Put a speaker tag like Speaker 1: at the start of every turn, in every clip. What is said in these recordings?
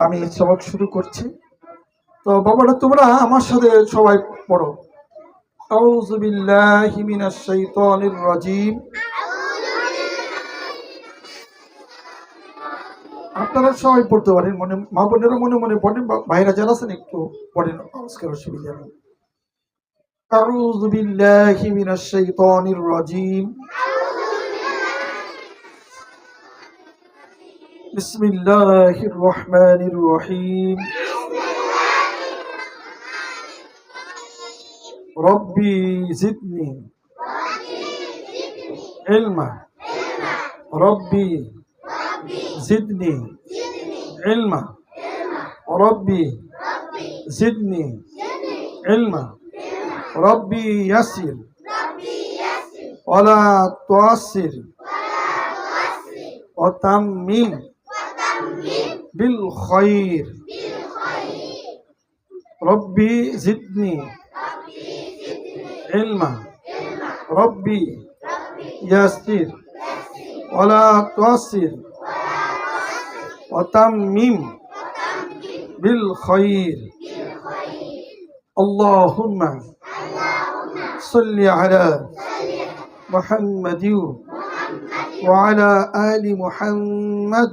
Speaker 1: আমি সবক শুরু করছি তো বাবারা তোমরা আমার সাথে সবাই পড়ো আউযু বিল্লাহি মিনাশ শাইতানির রাজিম আপনারা সবাই পড়তে পারেন মনে মা বোনেরা মনে মনে পড়েন বা ভাইরা যারা আছেন একটু পড়েন আজকের অসুবিধা নেই أعوذ بالله من الشيطان الرجيم بسم الله الرحمن الرحيم. ربي زدني علما. ربي زدني علما. ربي زدني علما. ربي يسر. ولا تعسر. وتمم. بالخير. ربي زدني علما. ربي يسر ولا تعسر وتمم بالخير. اللهم صل على محمد وعلى آل محمد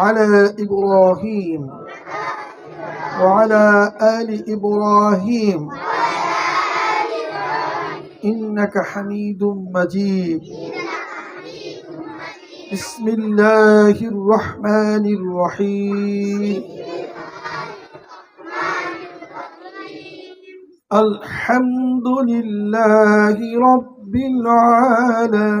Speaker 1: على إبراهيم وعلى آل إبراهيم. إنك حميد مجيد. بسم الله الرحمن الرحيم. الحمد لله رب العالمين.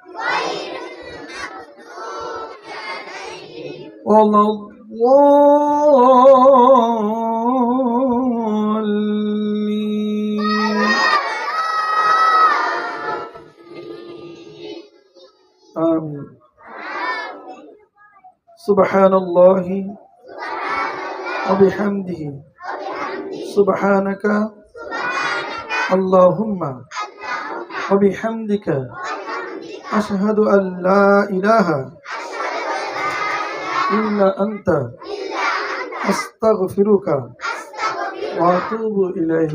Speaker 1: الضالين آمين. سبحان الله وبحمده. سبحانك اللهم وبحمدك أشهد أن لا إله إلا أنت أستغفرك وأتوب إليك